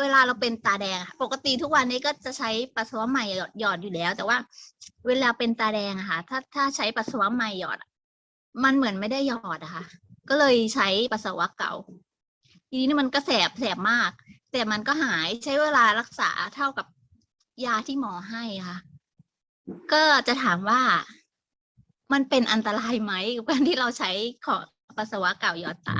เวลาเราเป็นตาแดงอะปกติทุกวันนี้ก็จะใช้ปัสสาวะใหม่หยอดหยอดอยู่แล้ว แต่ว่า เวลาเป็นตาแดงอะค่ะ ถ้าถ้าใช้ปัสสาวะใหม่หยอด มันเหมือนไม่ได้หยอดอะค่ะ ก็เลยใช้ปัสสาวะเก่า ทีนี้มันก็แสบแสบมาก แต่มันก็หายใช้เวลารักษาเท่ากับยาที่หมอให้ค่ะ ก็จะถามว่ามันเป็นอันตรายไหมกับการที่เราใช้ขอปัสสาวะเก่าหยอดตา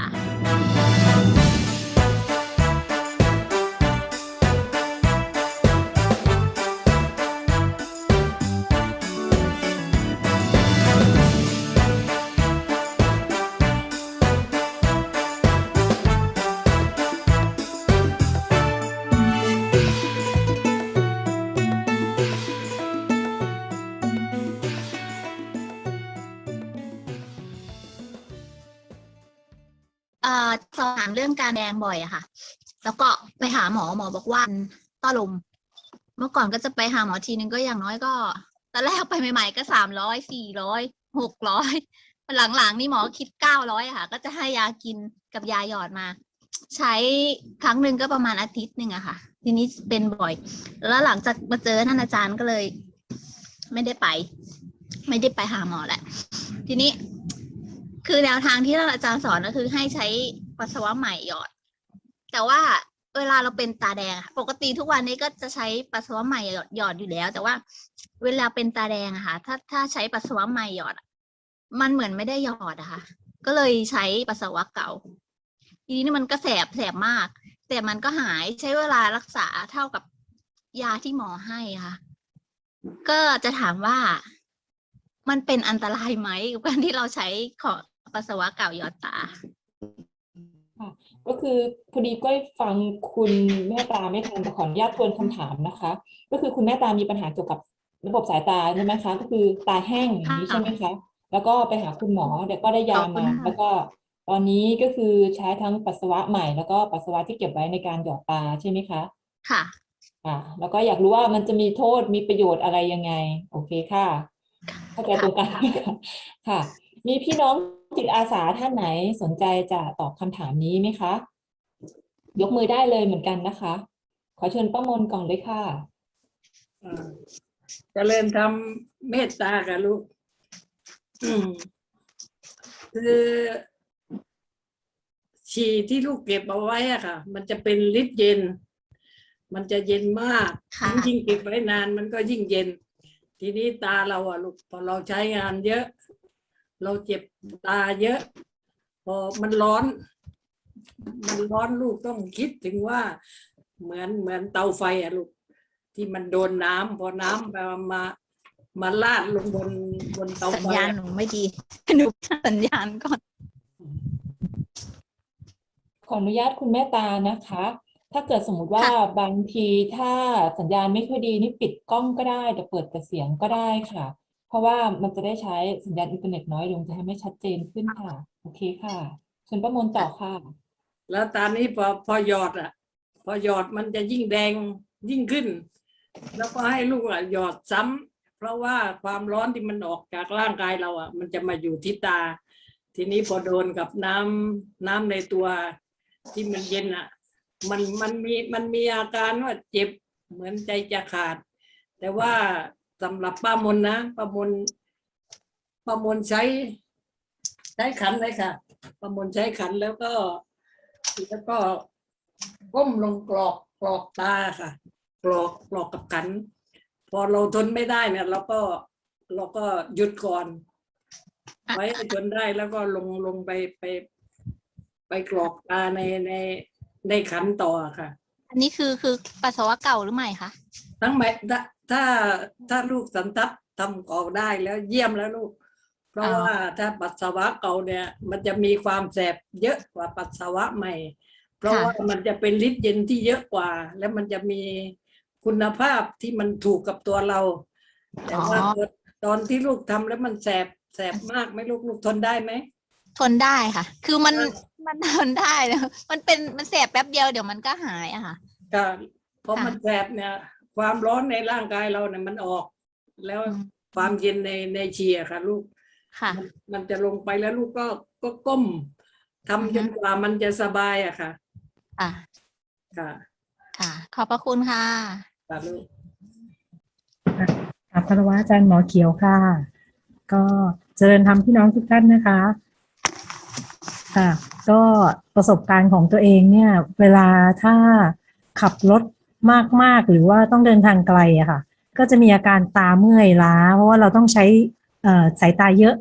าแดงบ่อยอะค่ะ แล้วก็ไปหาหมอหมอบอกว่าต้อลม เมื่อก่อนก็จะไปหาหมอทีนึงก็อย่างน้อยก็ตอนแรกไปใหม่ๆก็สามร้อยสี่ร้อยหกร้อยหลังๆนี่หมอคิดเก้าร้อยอะค่ะ ก็จะให้ยากินกับยาหยอดมา ใช้ครั้งหนึ่งก็ประมาณอาทิตย์หนึ่งอะค่ะ ทีนี้เป็นบ่อย แล้วหลังจากมาเจอท่านอาจารย์ก็เลย ไม่ได้ไป ไม่ได้ไปหาหมอแหละทีนี้ คือแนวทางที่ท่านอาจารย์สอนก็คือให้ใช้ ปัสสาวะใหม่หยอด แต่ว่าเวลาเราเป็นตาแดงอะปกติทุกวันนี้ก็จะใช้ปัสสาวะใหม่หยอดหยอดอยู่แล้ว แต่ว่าเวลาเป็นตาแดงอะค่ะ ถ้าถ้าใช้ปัสสาวะใหม่หยอด มันเหมือนไม่ได้หยอดอะค่ะ ก็เลยใช้ปัสสาวะเก่า ทีนี้มันก็แสบแสบมาก แต่มันก็หายใช้เวลารักษาเท่ากับยาที่หมอให้ค่ะ ก็จะถามว่ามันเป็นอันตรายไหมกับการที่เราใช้ขอปัสสาวะเก่าหยอดตา ก็คือพอดีก้อยฟังคุณแม่ตาไม่ทันแต่ขออนุญาตทวนคำถามนะคะ ก็คือคุณแม่ตามีปัญหาเกี่ยวกับระบบสายตาใช่ไหมคะ ก็คือตาแห้งอย่างนี้ค่ะใช่ไหมคะ แล้วก็ไปหาคุณหมอเดี๋ยวก็ได้ยาขอบคุณมาค่ะแล้วก็ตอนนี้ก็คือใช้ทั้งปัสสาวะใหม่ แล้วก็ปัสสาวะที่เก็บไว้ในการหยอดตาใช่ไหมคะค่ะ อ่าแล้วก็อยากรู้ว่ามันจะมีโทษมีประโยชน์อะไรยังไง โอเคค่ะ เข้าใจตรงกันไหมคะค่ะ มีพี่น้อง จิตอาสาท่านไหนสนใจจะตอบคำถามนี้ไหมคะ ยกมือได้เลยเหมือนกันนะคะ ขอเชิญป้ามนก่อนเลยค่ะอ่าเจริญทำเมตตากับลูกอืมคือฉี่ที่ลูกเก็บเอาไว้อะค่ะ มันจะเป็นลิตรเย็น มันจะเย็นมากค่ะยิ่งเก็บไว้นานมันก็ยิ่งเย็น ทีนี้ตาเราอะลูกพอเราใช้งานเยอะ เราเจ็บตาเยอะ พอมันร้อน มันร้อนลูกต้องคิดถึงว่า เหมือนเหมือนเตาไฟอะลูกที่มันโดนน้ำพอน้ำมามามาลาดลงบนบนเตาสัญไฟญาณอะหนูไม่ดีหนูสัญญาณก่อน ขออนุญาตคุณแม่ตานะคะ ถ้าเกิดสมมุติว่าค่ะบางทีถ้าสัญญาณไม่ค่อยดีนี่ปิดกล้องก็ได้แต่เปิดแต่เสียงก็ได้ค่ะ เพราะว่ามันจะได้ใช้สัญญาณอินเทอร์เน็ตน้อยลงจะทำให้ชัดเจนขึ้นค่ะ โอเคค่ะเชิญป้ามนต่อค่ะ แล้วตอนนี้พอพอหยอดอะ พอหยอดมันจะยิ่งแดงยิ่งขึ้น แล้วก็ให้ลูกอะหยอดซ้ำเพราะว่าความร้อนที่มันออกจากร่างกายเราอะ มันจะมาอยู่ที่ตา ทีนี้พอโดนกับน้ำน้ำในตัวที่มันเย็นอะ มันมันมีมันมีอาการว่าเจ็บเหมือนใจจะขาด แต่ว่า สำหรับป้ามนนะป้ามนป้ามนใช้ใช้ขันเลยค่ะป้ามนใช้ขันแล้วก็แล้วก็ก้มลงกรอกกรอกตาค่ะกรอกกรอกกับขัน พอเราทนไม่ได้เนี่ยเราก็เราก็หยุดก่อนไว้ให้ทนได้แล้วก็ลงลงไปไป ไปกรอกตาในในในขันต่อค่ะ อันนี้คือคือปัสสาวะเก่าหรือใหม่คะทั้งหมด ถ้าถ้าถ้าลูกสันทัดทำกรอกได้แล้วเยี่ยมแล้วลูก เพราะอ๋อว่าถ้าปัสสาวะเก่าเนี่ย มันจะมีความแสบเยอะกว่าปัสสาวะใหม่ เพราะว่ามันจะเป็นฤทธิ์เย็นที่เยอะกว่า และมันจะมีคุณภาพที่มันถูกกับตัวเรา แต่ว่าตอนที่ลูกทำแล้วมันแสบแสบมากไหมลูกลูกทนได้ไหมทนได้ค่ะ คือมันเออมันทนได้นะมันเป็นมันแสบแป๊บเดียวเดี๋ยวมันก็หายอะค่ะก็พอค่ะมันแสบเนี่ย ความร้อนในร่างกายเราเนี่ยมันออก แล้วอืมความเย็นในในเชียร์ค่ะ ลูกค่ะมันมันจะลงไปแล้วลูกก็ก็ก้มอือทำฮึจนกว่ามันจะสบายอะค่ะ อะ ค่ะ ค่ะค่ะขอบพระคุณค่ะสาธุค่ะคารวะอาจารย์หมอเขียวค่ะ ก็เจริญธรรมพี่น้องทุกท่านนะคะ ค่ะ ก็ประสบการณ์ของตัวเองเนี่ย เวลาถ้าขับรถ มากๆ หรือว่าต้องเดินทางไกลอะค่ะ ก็จะมีอาการตาเมื่อยล้า เพราะว่าเราต้องใช้เอ่อสายตาเยอะ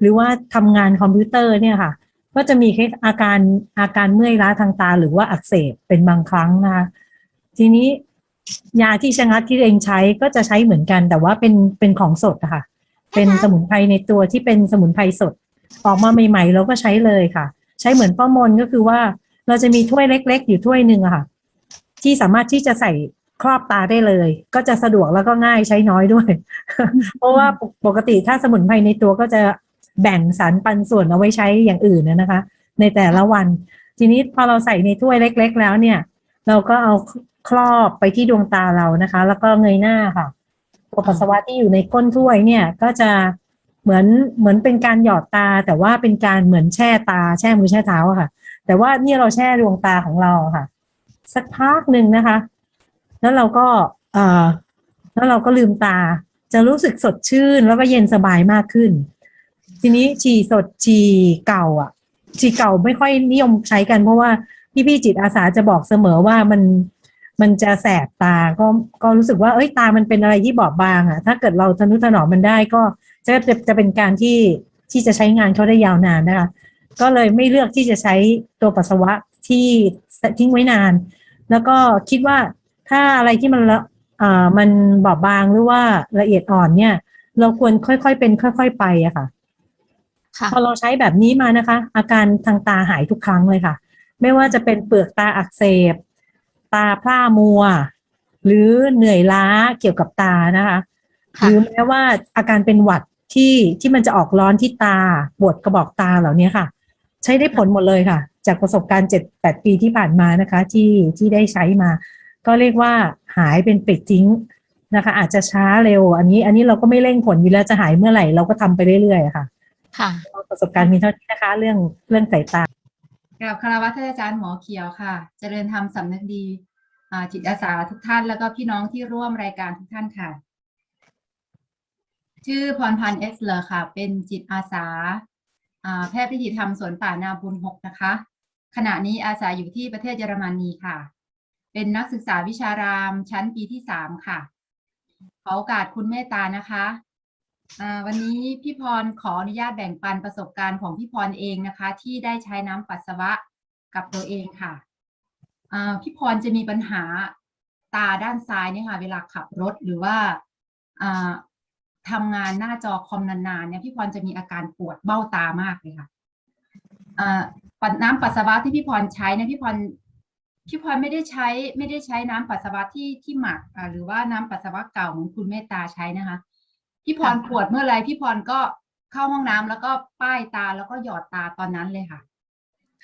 หรือว่าทำงานคอมพิวเตอร์เนี่ยค่ะ ก็จะมีอาการอาการเมื่อยล้าทางตา หรือว่าอักเสบเป็นบางครั้งนะคะทีนี้ยาที่ชะงัดที่ตัวเองใช้ก็จะใช้เหมือนกัน แต่ว่าเป็นเป็นของสดอะค่ะ เป็นสมุนไพรในตัวที่เป็นสมุนไพรสด ออกมาใหม่ๆเราก็ใช้เลยค่ะ ใช้เหมือนป้ามนก็คือว่าเราจะมีถ้วยเล็ก ๆ อยู่ถ้วยหนึ่งอะค่ะ ที่สามารถที่จะใส่ครอบตาได้เลย ก็จะสะดวกแล้วก็ง่ายใช้น้อยด้วย เพราะว่าปกติถ้าสมุนไพรในตัวก็จะแบ่งสารปันส่วนเอาไว้ใช้อย่างอื่นนะนะคะ ในแต่ละวัน ทีนี้พอเราใส่ในถ้วยเล็ก ๆ แล้วเนี่ย เราก็เอาครอบไปที่ดวงตาเรานะคะ แล้วก็เงยหน้าค่ะตัวปัสสาวะที่อยู่ในก้นถ้วยเนี่ย ก็จะเหมือนเหมือนเป็นการหยอดตา แต่ว่าเป็นการเหมือนแช่ตาแช่มือแช่เท้าค่ะ แต่ว่าเนี่ยเราแช่ดวงตาของเราค่ะ สักพักหนึ่งนะคะ แล้วเราก็เออแล้วเราก็ลืมตา จะรู้สึกสดชื่นแล้วก็เย็นสบายมากขึ้น ทีนี้ฉี่สดฉี่เก่า อะ ฉี่เก่าไม่ค่อยนิยมใช้กันเพราะว่าพี่ๆจิตอาสาจะบอกเสมอว่ามันมันจะแสบตาก็ก็รู้สึกว่าเอ้ยตามันเป็นอะไรที่บอบบางอะ ถ้าเกิดเราทนุถนอมมันได้ก็จะจะจะเป็นการที่ที่จะใช้งานเขาได้ยาวนานนะคะ ก็เลยไม่เลือกที่จะใช้ตัวปัสสาวะที่ทิ้งไว้นาน แล้วก็คิดว่าถ้าอะไรที่มันละอ่ามันบอบบางหรือว่าละเอียดอ่อนเนี่ย เราควรค่อยๆเป็น ค่อยๆไปอะค่ะค่ะพอเราใช้แบบนี้มานะคะ อาการทางตาหายทุกครั้งเลยค่ะ ไม่ว่าจะเป็นเปลือกตาอักเสบ ตาพร่ามัว หรือเหนื่อยล้าเกี่ยวกับตานะคะหค่ะรือแม้ว่าอาการเป็นหวัดที่ที่มันจะออกร้อนที่ตาปวดกระบอกตาเหล่านี้ค่ะ ใช้ได้ผลหมดเลยค่ะจากประสบการณ์เจ็ดแปดปีที่ผ่านมานะคะที่ที่ได้ใช้มา ก็เรียกว่าหายเป็นปลิดทิ้งนะคะ อาจจะช้าเร็ว อันนี้อันนี้เราก็ไม่เร่งผลอยู่แล้วจะหายเมื่อไหร่เราก็ทำไปเรื่อยๆอะค่ะ ค่ะประสบการณ์มีเท่านี้นะคะ เรื่องเรื่องสายตากราบคารวะท่านอาจารย์หมอเขียวค่ะ เจริญธรรมสำนึกดีอ่าจิตอาสาทุกท่านแล้วก็พี่น้องที่ร่วมรายการทุกท่านค่ะ ชื่อพรพันธ์เอสเลอร์ค่ะ เป็นจิตอาสาอ่า แพทย์พิธีธรรมสวนป่านาบุญหกนะคะ ขณะนี้อาศัยอยู่ที่ประเทศเยอรมนีค่ะ เป็นนักศึกษาวิชารามชั้นปีที่สามค่ะ ขอโอกาสคุณเมตตานะคะวันนี้พี่พรขออนุญาตแบ่งปันประสบการณ์ของพี่พรเองนะคะ ที่ได้ใช้น้ำปัสสาวะกับตัวเองค่ะพี่พรจะมีปัญหาตาด้านซ้ายเนี่ยค่ะ เวลาขับรถหรือว่า อ่าทำงานหน้าจอคอมนานๆเนี่ยพี่พรจะมีอาการปวดเบ้าตามากเลยค่ะอ่าปัสน้ำปัสสาวะที่พี่พรใช้เนี่ยพี่พรพี่พรไม่ได้ใช้ไม่ได้ใช้น้ำปัสสาวะที่ที่หมักอ่าหรือว่าน้ำปัสสาวะเก่าเหมือนคุณเมตตาใช้นะคะ พี่พรปวดเมื่อไรพี่พรก็เข้าห้องน้ำแล้วก็ป้ายตาแล้วก็หยอดตาตอนนั้นเลยค่ะ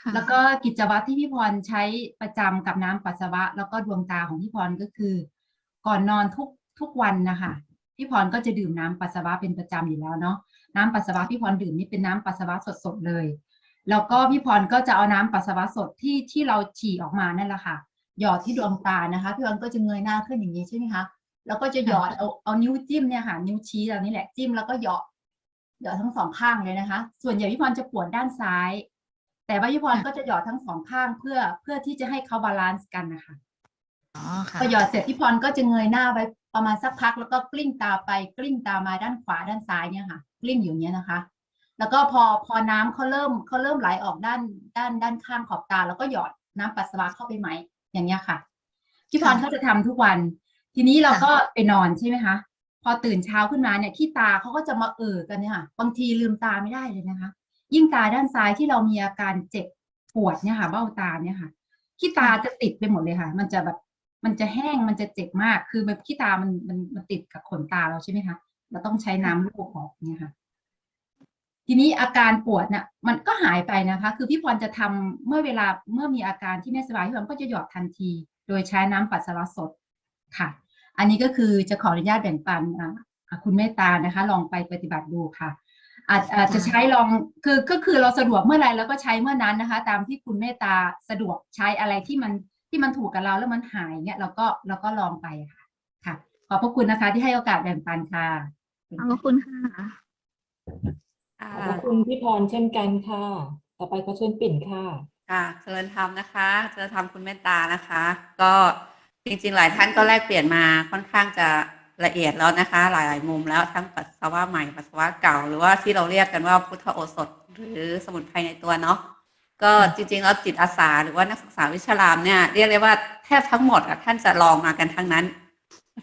ค่ะแล้วก็กิจวัตรที่พี่พรใช้ประจำกับน้ำปัสสาวะ แล้วก็ดวงตาของพี่พรก็คือ ก่อนนอนทุกทุกวันนะคะ พี่พรก็จะดื่มน้ำปัสสาวะเป็นประจำอยู่แล้วเนาะน้ำปัสสาวะพี่พรดื่มนี่เป็นน้ำปัสสาวะสดๆเลย แล้วก็พี่พรก็จะเอาน้ำปัสสาวะสดที่ที่เราฉี่ออกมานั่นแหละค่ะ หยอดที่ดวงตานะคะ พี่พรก็จะเงยหน้าขึ้นอย่างนี้ใช่ไหมคะแล้วก็จะหยอดเอาเอานิ้วจิ้มเนี่ยค่ะ นิ้วชี้เรานี่แหละจิ้มแล้วก็หยอดหยอดทั้งสองข้างเลยนะคะ ส่วนใหญ่พี่พรจะปวดด้านซ้าย แต่ว่าพี่พรก็จะหยอดทั้งสองข้างเพื่อเพื่อที่จะให้เขาบาลานซ์กันนะคะอ๋อค่ะพอหยอดเสร็จพี่พรก็จะเงยหน้าไว้ ประมาณสักพักแล้วก็กลิ้งตาไปกลิ้งตามาด้านขวาด้านซ้ายเนี่ยค่ะ กลิ้งอยู่อย่างเนี้ยนะคะ แล้วก็พอพอน้ำเขาเริ่มเขาเริ่มไหลออกด้านด้านด้านข้างขอบตา แล้วก็หยอดน้ำปัสสาวะเข้าไปไหมอย่างเงี้ยค่ะพี่พรเขาจะทำทุกวัน ทีนี้เราก็ไปนอนใช่ไหมคะพอตื่นเช้าขึ้นมาเนี่ยขี้ตาเขาก็จะมาเอ่อกันเนี่ยค่ะบางทีลืมตาไม่ได้เลยนะคะ ยิ่งตาด้านซ้ายที่เรามีอาการเจ็บปวดเนี่ยค่ะ เบ้าตาเนี่ยค่ะขี้ตาจะติดไปหมดเลยค่ะ มันจะแบบ มันจะแห้งมันจะเจ็บมากคือแบบขี้ตามันมันมันติดกับขนตาเราใช่ไหมคะเราต้องใช้น้ำลูบออกเนี่ยค่ะ ทีนี้อาการปวดน่ะมันก็หายไปนะคะ คือพี่พรจะทำเมื่อเวลาเมื่อมีอาการที่ไม่สบายพี่พรก็จะหยอดทันที โดยใช้น้ำปัสสาวะสดค่ะ อันนี้ก็คือจะขออนุญาตแบ่งปันอ่าอ่าคุณเมตตานะคะ ลองไปปฏิบัติดูค่ะอาจอาจจะใช้ลองคือก็คือเราสะดวกเมื่อไหรแล้วก็ใช้เมื่อนั้นนะคะ ตามที่คุณเมตตาสะดวกใช้อะไรที่มัน ที่มันถูกกับเราแล้วมันหายเนี่ยเราก็เราก็ลองไปค่ะ ค่ะ ขอบพระคุณนะคะ ที่ให้โอกาสแบ่งปันค่ะขอบคุณค่ะขอบพระคุณพี่พรเช่นกันค่ะ ต่อไปขอเชิญปิ่นค่ะค่ะเจริญธรรมนะคะเจริญธรรมคุณเมตตานะคะ ก็จริงๆ หลายท่านก็แลกเปลี่ยนมาค่อนข้างจะละเอียดแล้วนะคะ หลายๆ มุมแล้วทั้งปัสสาวะใหม่ปัสสาวะเก่า หรือว่าที่เราเรียกกันว่าพุทธโอสถ หรือสมุนไพรในตัวเนาะ ก็จริงๆแล้วจิตอาสาหรือว่านักศึกษาวิชารามเนี่ยเรียกได้ว่าแทบทั้งหมดอะท่านจะลองมากันทั้งนั้น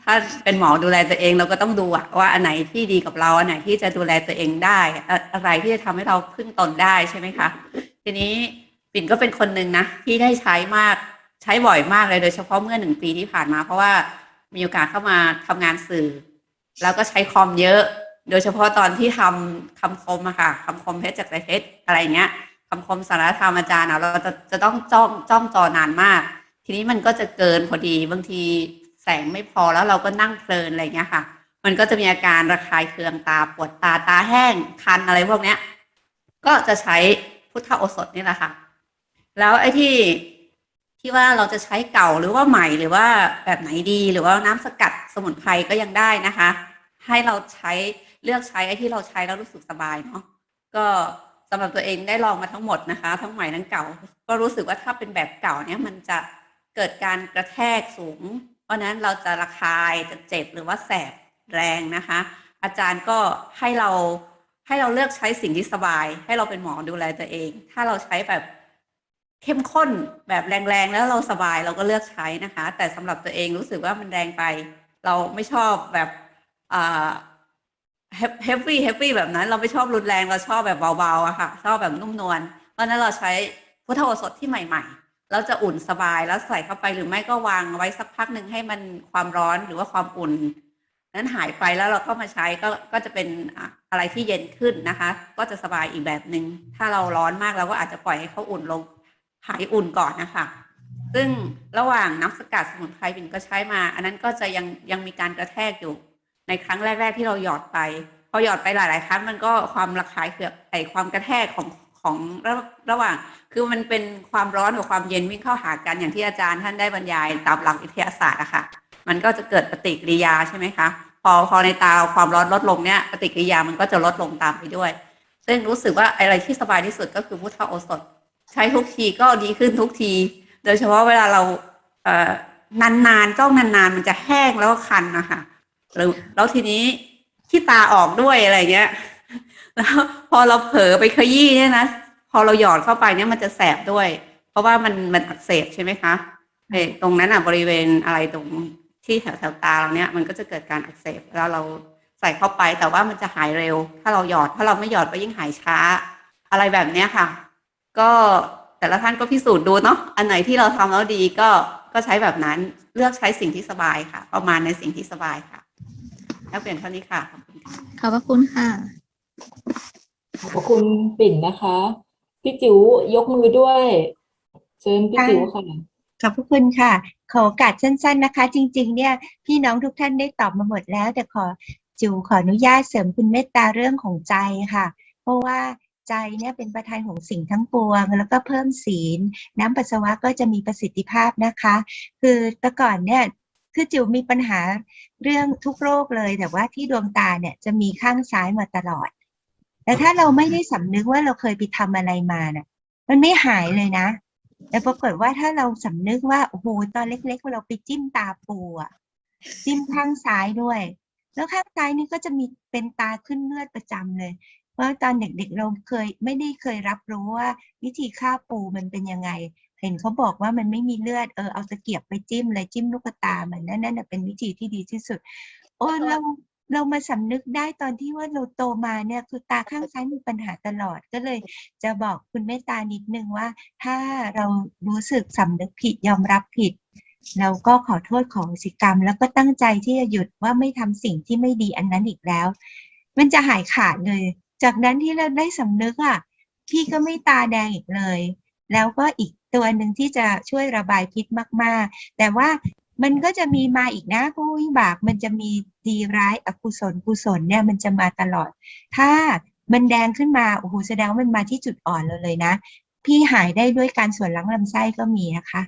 ถ้าเป็นหมอดูแลตัวเองเราก็ต้องดูอะว่าอันไหนที่ดีกับเราอันไหนที่จะดูแลตัวเองได้ อะอะไรที่จะทำให้เราพึ่งตนได้ใช่ไหมคะ ทีนี้ปิ่นก็เป็นคนหนึ่งนะที่ได้ใช้มากใช้บ่อยมากเลยโดยเฉพาะเมื่อหนึ่งปีที่ผ่านมา เพราะว่ามีโอกาสเข้ามาทำงานสื่อ แล้วก็ใช้คอมเยอะ โดยเฉพาะตอนที่ทำคำคมอะค่ะคำคมเพชรจากใจเพชรอะไรเงี้ย คำคมสารธรรมอาจารย์อะเราจะจะต้องจ้องจ้องจอนานมาก ทีนี้มันก็จะเกินพอดีบางทีแสงไม่พอแล้วเราก็นั่งเพลินอะไรเงี้ยค่ะ มันก็จะมีอาการระคายเคืองตาปวดตาตาแห้งคันอะไรพวกเนี้ย ก็จะใช้พุทธโอสถนี่แหละค่ะ แล้วไอ้ที่ที่ว่าเราจะใช้เก่าหรือว่าใหม่หรือว่าแบบไหนดีหรือว่าน้ำสกัดสมุนไพรก็ยังได้นะคะ ให้เราใช้เลือกใช้ไอ้ที่เราใช้แล้วรู้สึกสบายเนาะก็ สำหรับตัวเองได้ลองมาทั้งหมดนะคะ ทั้งใหม่ทั้งเก่า ก็รู้สึกว่าถ้าเป็นแบบเก่าเนี่ยมันจะเกิดการกระแทกสูง เพราะนั้นเราจะระคายจะเจ็บหรือว่าแสบแรงนะคะ อาจารย์ก็ให้เราให้เราเลือกใช้สิ่งที่สบาย ให้เราเป็นหมอดูแลตัวเอง ถ้าเราใช้แบบเข้มข้นแบบแรงๆแล้วเราสบายเราก็เลือกใช้นะคะ แต่สำหรับตัวเองรู้สึกว่ามันแรงไป เราไม่ชอบแบบอ่า เฮฟวี่เฮฟวี่แบบนั้น เราไม่ชอบรุนแรงเราชอบแบบเบาๆอะค่ะ ชอบแบบนุ่มนวลเพราะนั้นเราใช้พุทธโอสถที่ใหม่ ๆ เราจะอุ่นสบายแล้วใส่เข้าไปหรือไม่ก็วางไว้สักพักหนึ่งให้มันความร้อนหรือว่าความอุ่น นั้นหายไปแล้วเราก็มาใช้ก็ก็จะเป็นอะไรที่เย็นขึ้นนะคะ ก็จะสบายอีกแบบหนึ่งถ้าเราร้อนมากเราก็อาจจะปล่อยให้เขาอุ่นลงหายอุ่นก่อนนะคะซึ่งระหว่างน้ำสกัดสมุนไพรบินก็ใช้มา อันนั้นก็จะยังยังมีการกระแทกอยู่ ในครั้งแรก ๆ ที่เราหยอดไป พอหยอดไปหลาย ๆ ครั้งมันก็ความระคายเคืองไอความกระแทกของของระระหว่าง คือมันเป็นความร้อนกับความเย็นวิ่งเข้าหากันอย่างที่อาจารย์ท่านได้บรรยายตามหลักวิทยาศาสตร์อะค่ะ มันก็จะเกิดปฏิกิริยาใช่ไหมคะพอพอในตาความร้อนลดลงเนี่ยปฏิกิริยามันก็จะลดลงตามไปด้วย ซึ่งรู้สึกว่าอะไรที่สบายที่สุดก็คือพุทธโอสถ ใช้ทุกทีก็ดีขึ้นทุกที โดยเฉพาะเวลาเราเอ่อนานๆจ้องนานๆ มันจะแห้งแล้วก็คันนะคะ หรือแล้วทีนี้ที่ตาออกด้วยอะไรเงี้ย แล้วพอเราเผลอไปขยี้เนี่ยนะพอเราหยอดเข้าไปเนี่ยมันจะแสบด้วย เพราะว่ามันมันอักเสบใช่ไหมคะเอ่อตรงนั้นอะบริเวณอะไรตรงที่แถวแถวตาเราเนี่ยมันก็จะเกิดการอักเสบแล้วเราใส่เข้าไปแต่ว่ามันจะหายเร็ว ถ้าเราหยอดถ้าเราไม่หยอดก็ยิ่งหายช้า อะไรแบบเนี้ยค่ะ ก็แต่ละท่านก็พิสูจน์ดูเนาะอันไหนที่เราทำแล้วดีก็ก็ใช้แบบนั้นเลือกใช้สิ่งที่สบายค่ะ ประมาณในสิ่งที่สบายค่ะ แล้วเปลี่ยนเท่านี้ค่ะขอบคุณค่ะ ขอบพระคุณค่ะ ขอบพระคุณปิ่นนะคะ พี่จิ๋วยกมือด้วย เชิญพี่จิ๋วค่ะ ขอบพระคุณค่ะ ขอโอกาสสั้น ๆนะคะ จริง ๆ เนี่ยพี่น้องทุกท่านได้ตอบมาหมดแล้ว แต่ขอจิวขออนุญาตเสริมคุณเมตตาเรื่องของใจค่ะ เพราะว่าใจเนี่ยเป็นประธานของสิ่งทั้งปวง แล้วก็เพิ่มศีล น้ำปัสสาวะก็จะมีประสิทธิภาพนะคะ คือแต่ก่อนเนี่ย คือจิวมีปัญหาเรื่องทุกโรคเลย แต่ว่าที่ดวงตาเนี่ยจะมีข้างซ้ายมาตลอด แต่ถ้าเราไม่ได้สำนึกว่าเราเคยไปทำอะไรมาน่ะ มันไม่หายเลยนะ แต่ปรากฏว่าถ้าเราสำนึกว่าโอ้โหตอนเล็กๆเราไปจิ้มตาปูอะจิ้มข้างซ้ายด้วย แล้วข้างซ้ายนี่ก็จะมีเป็นตาขึ้นเลือดประจำเลย เพราะตอนเด็กๆเราเคยไม่ได้เคยรับรู้ว่า วิธีฆ่าปูมันเป็นยังไง เห็นเขาบอกว่ามันไม่มีเลือดเออเอาตะเกียบไปจิ้มเลยจิ้มลูกตามันนั่นนั่นนะเป็นวิธีที่ดีที่สุด โอ้เราเรามาสำนึกได้ตอนที่ว่าเราโตมาเนี่ยคือตาข้างซ้ายมีปัญหาตลอดก็เลยจะบอกคุณเมตตานิดนึงว่า ถ้าเรารู้สึกสำนึกผิดยอมรับผิด เราก็ขอโทษขออโหสิกรรม แล้วก็ตั้งใจที่จะหยุดว่าไม่ทำสิ่งที่ไม่ดีอันนั้นอีกแล้ว มันจะหายขาดเลย จากนั้นที่เราได้สำนึกอะพี่ก็ไม่ตาแดงอีกเลย แล้วก็อีกตัวหนึ่งที่จะช่วยระบายพิษมาก ๆ แต่ว่ามันก็จะมีมาอีกนะผู้วิบากมันจะมีดีร้ายอกุศลกุศลเนี่ยมันจะมาตลอด ถ้ามันแดงขึ้นมาโอ้โหแสดงว่ามันมาที่จุดอ่อนเราเลยนะ พี่หายได้ด้วยการส่วนล้างลำไส้ก็มีนะคะ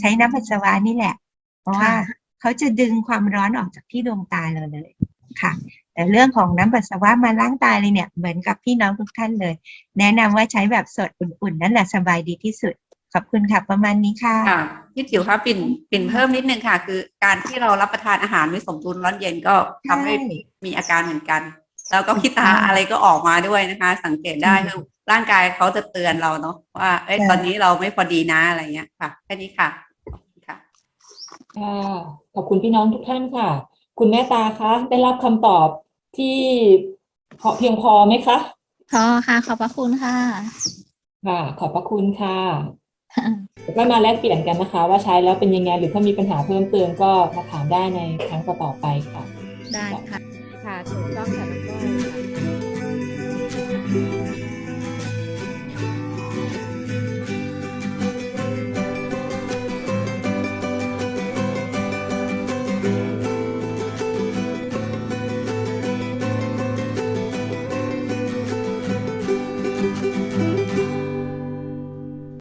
ใช้น้ำปัสสาวะนี่แหละ เพราะว่าค่ะเขาจะดึงความร้อนออกจากที่ดวงตาเราเลยค่ะ แต่เรื่องของน้ำปัสสาวะมาล้างตาเลยเนี่ยเหมือนกับพี่น้องทุกท่านเลย แนะนำว่าใช้แบบสดอุ่นๆ นั่นแหละสบายดีที่สุด ขอบคุณค่ะประมาณนี้ค่ะค่ะพี่จิ๋วคะปิ่นปิ่นเพิ่มนิดนึงค่ะ คือการที่เรารับประทานอาหารไม่สมดุลร้อนเย็นก็ทำให้ใช่มีอาการเหมือนกัน แล้วก็ขี้ตาอะไรก็ออกมาด้วยนะคะ สังเกตได้คือร่างกายเขาจะเตือนเราเนาะว่าเอ้ยใช่ตอนนี้เราไม่พอดีนะอะไรเงี้ยค่ะแค่นี้ค่ะขอบคุณค่ะค่ะขอบคุณพี่น้องทุกท่านค่ะ คุณแม่ตาคะได้รับคำตอบ ที่พอเพียงพอไหมคะพอค่ะ ขอบพระคุณค่ะ ค่ะ ขอบพระคุณค่ะก็มาแลกเปลี่ยนกันนะคะ ว่าใช้แล้วเป็นยังไงหรือถ้ามีปัญหาเพิ่มเติมก็มาถามได้ในครั้งต่อๆไปค่ะ ได้ค่ะ ค่ะถูกต้องค่ะน้องก้อยค่ะ